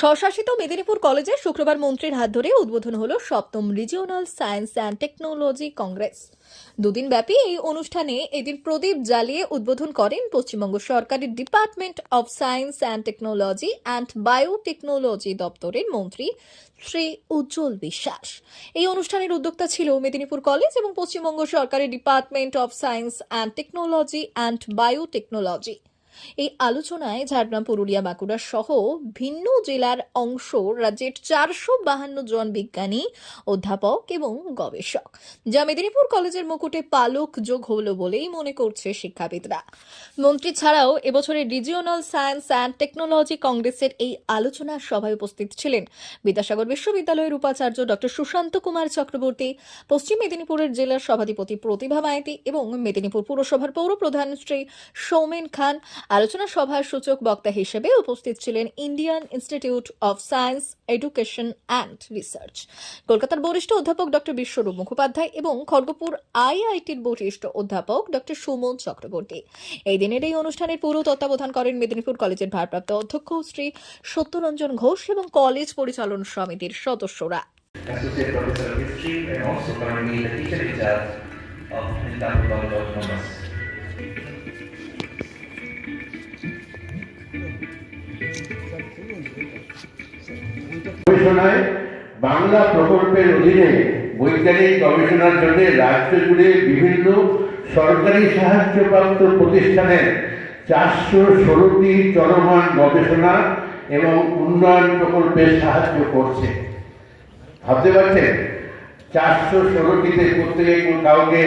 স্বশাসিত মেদিনীপুর কলেজে শুক্রবার মন্ত্রীর হাত ধরে উদ্বোধন হলো সপ্তম regional science and technology congress. দুদিন ব্যাপী এই অনুষ্ঠানে এদিন প্রদীপ জ্বালিয়ে উদ্বোধন করেন পশ্চিমবঙ্গ সরকারের department of science and technology and biotechnology দপ্তরের মন্ত্রী শ্রী উজ্জ্বল বিশ্বাস। এই অনুষ্ঠানের উদ্যোক্তা ছিল মেদিনীপুর কলেজ এবং পশ্চিমবঙ্গ সরকারের department of science and technology and biotechnology. এই আলোচনায় ঝাড়গ্রাম, পুরুলিয়া, বাঁকুড়া সহ ভিন্ন জেলার অংশ রাজ্যের চারশো বাহান্ন জন বিজ্ঞানী, অধ্যাপক এবং গবেষক। যা মেদিনীপুর কলেজের মুকুটে পালক যোগ হলো বলেই মনে করছে শিক্ষাবিদরা। মন্ত্রী ছাড়াও এবছরের রিজিওনাল সায়েন্স অ্যান্ড টেকনোলজি কংগ্রেসের এই আলোচনা সভায় উপস্থিত ছিলেন বিদ্যাসাগর বিশ্ববিদ্যালয়ের উপাচার্য ডক্টর সুশান্ত কুমার চক্রবর্তী, পশ্চিম মেদিনীপুরের জেলার সভাধিপতি প্রতিভা মাইতি এবং মেদিনীপুর পুরসভার পৌরপ্রধান শ্রী সৌমেন খান আলোচনা সভার সূচক বক্তা হিসেবে উপস্থিত ছিলেন Indian institute of science, education and research. কলকাতার বরিষ্ঠ অধ্যাপক ডক্টর বিশ্বরূপ মুখোপাধ্যায় এবং খড়গপুর আইআইটির বরিষ্ঠ অধ্যাপক ডক্টর সুমন চক্রবর্তী। এই দিনের এই অনুষ্ঠানের পুরো তত্ত্বাবধান করেন মেদিনীপুর কলেজের ভারপ্রাপ্ত অধ্যক্ষ শ্রী সত্যরঞ্জন ঘোষ এবং কলেজ পরিচালন সমিতির সদস্যরা। Associate Professor of History and also currently the teacher in charge of Hindalco College Commerce. Bangla প্রকল্পের অধীনে বৈজ্ঞানিক গবেষণার জন্য রাজ্য জুড়ে বিভিন্ন সরকারি সাহায্যপ্রাপ্ত প্রতিষ্ঠানের চারশো ষোলোটি চলমান গবেষণা এবং উন্নয়ন প্রকল্পে সাহায্য করছে। ভাবতে পারছেন? চারশো ষোলোটিতে প্রত্যেকে কাউকে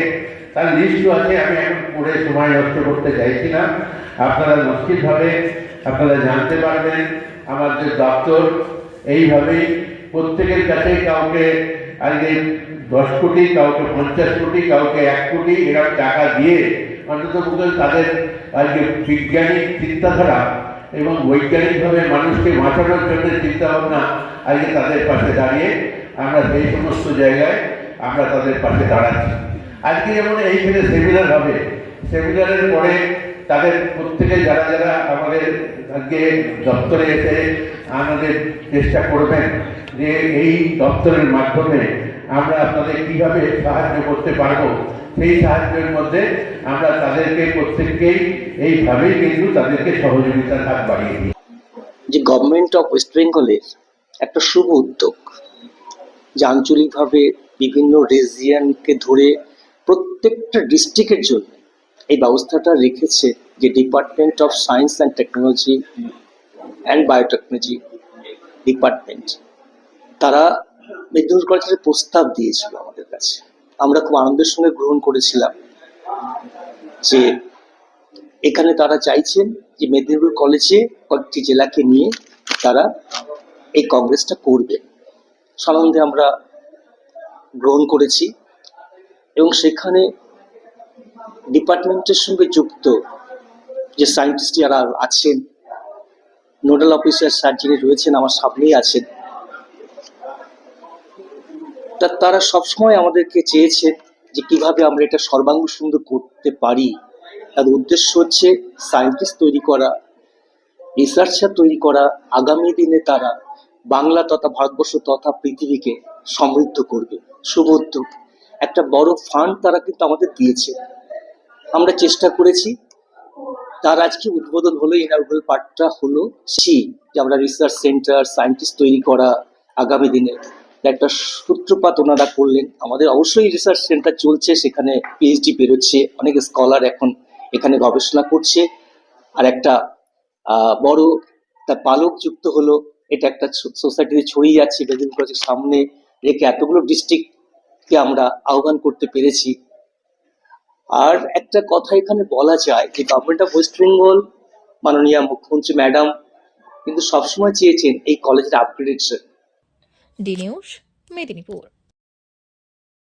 তার লিস্টও আছে, আমি এখন পড়ে সময় নষ্ট করতে চাইছি না। আপনারা নিশ্চিতভাবে আপনারা জানতে পারবেন, আমাদের দপ্তর এইভাবেই প্রত্যেকের কাছে কাউকে আজকে দশ কোটি, কাউকে পঞ্চাশ কোটি, কাউকে এক কোটি এরকম টাকা দিয়ে অন্তত তাদের আজকে বিজ্ঞানিক চিন্তাধারা এবং বৈজ্ঞানিকভাবে মানুষকে বাঁচানোর জন্য চিন্তা ভাবনা আজকে তাদের পাশে দাঁড়িয়ে আমরা সেই সমস্ত জায়গায় আমরা তাদের পাশে দাঁড়াচ্ছি। আজকে যেমন এইখানে সেমিনার হবে সেমিনারের পরে তাদের প্রত্যেকে যারা যারা আমাদের আজকে দপ্তরে এসে আমাদের চেষ্টা করবেন যে এই দপ্তরের মাধ্যমে আমরা আপনাদের কীভাবে সাহায্য করতে পারব, সেই সাহায্যের মধ্যে আমরা তাদেরকে প্রত্যেককেই এইভাবেই কিন্তু তাদেরকে সহযোগিতার হাত বাড়িয়ে দিই। যে গভর্নমেন্ট অফ ওয়েস্ট বেঙ্গলের একটা শুভ উদ্যোগ, যে আঞ্চলিকভাবে বিভিন্ন রিজিয়নকে ধরে প্রত্যেকটা ডিস্ট্রিক্টের জন্য এই ব্যবস্থাটা রেখেছে যে department of science and technology and biotechnology department তারা মেদিনীপুর কলেজের প্রস্তাব দিয়েছিল আমাদের কাছে। আমরা খুব আনন্দের সঙ্গে গ্রহণ করেছিলাম যে এখানে তারা চাইছেন যে মেদিনীপুর কলেজে কয়েকটি জেলাকে নিয়ে তারা এই কংগ্রেসটা করবে। সানন্দে আমরা গ্রহণ করেছি এবং সেখানে ডিপার্টমেন্টের সঙ্গে যুক্ত যে সায়েন্টিস্ট যারা আছেন নোডাল অফিসার স্যার যিনি রয়েছেন, আমার সামনেই আছেন। তারা সবসময় আমাদেরকে চেয়েছে যে কীভাবে আমরা এটা সর্বাঙ্গ সুন্দর করতে পারি। তাদের উদ্দেশ্য হচ্ছে সায়েন্টিস্ট তৈরি করা রিসার্চার তৈরি করা, আগামী দিনে তারা বাংলা তথা ভারতবর্ষ তথা পৃথিবীকে সমৃদ্ধ করবে শুভ একটা বড় ফান্ড তারা কিন্তু আমাদের দিয়েছে। আমরা চেষ্টা করেছি তার আজকে উদ্বোধন হলো ইনারগুল পার্টটা হলো সি, যে আমরা রিসার্চ সেন্টার সায়েন্টিস্ট তৈরি করা আগামী দিনে। একটা সূত্রপাত ওনারা করলেন। আমাদের অবশ্যই রিসার্চ সেন্টার চলছে, সেখানে পিএইচডি বেরোচ্ছে, অনেক স্কলার এখন এখানে গবেষণা করছে। আর একটা বড় তার পালক যুক্ত হলো, এটা একটা সোসাইটিতে ছড়িয়ে যাচ্ছে মেদিনীপুর কলেজের সামনে রেখে এতগুলো ডিস্ট্রিক্টকে আমরা আহ্বান করতে পেরেছি। আর একটা কথা এখানে বলা যায় যে গভর্নমেন্ট অফ ওয়েস্ট বেঙ্গল মাননীয় মুখ্যমন্ত্রী ম্যাডাম কিন্তু সবসময় চেয়েছেন এই কলেজের আপগ্রেডেশন ডি নিউজ, মেদিনীপুর।